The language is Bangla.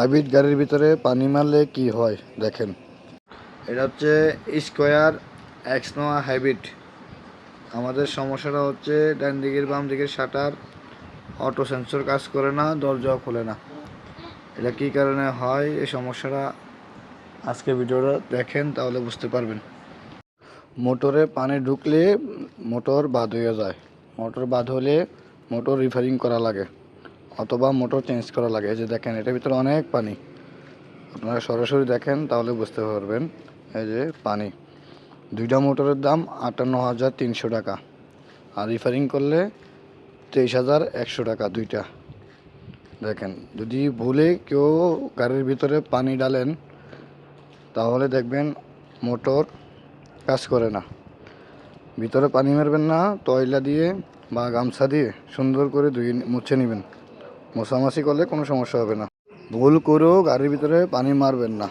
হাইব্রিড গাড়ির ভিতরে পানি মারলে কি হয়, দেখেন। এটা হচ্ছে স্কোয়ার এক্স নোয়া হাইব্রিড। আমাদের সমস্যাটা হচ্ছে ডান দিকের, বাম দিকের শাটার, অটো সেন্সর কাজ করে না, দরজাও খোলে না। এটা কী কারণে হয়, এই সমস্যাটা আজকে ভিডিওটা দেখেন, তাহলে বুঝতে পারবেন। মোটরে পানি ঢুকলে মোটর বাদ হয়ে যায়। মোটর বাদ হলে মোটর রিফারিং করা লাগে। অথবা মোটর চেঞ্জ করা লাগে। এই যে দেখেন, এটার ভিতরে অনেক পানি। আপনারা সরাসরি দেখেন, তাহলে বুঝতে পারবেন। এই যে পানি। দুইটা মোটরের দাম আটান্ন হাজার তিনশো টাকা। আর রিফারিং করলে তেইশ হাজার একশো টাকা দুইটা। দেখেন, যদি ভুলে কেউ গাড়ির ভিতরে পানি ডালেন তাহলে দেখবেন মোটর কাজ করে না। ভিতরে পানি মারবেন না তয়লা দিয়ে বা গামছা দিয়ে সুন্দর করে ধুয়ে মুছে নেবেন। মশামাছি করলে কোনো সমস্যা হবে না। ভুল করেও গাড়ির ভিতরে পানি মারবেন না।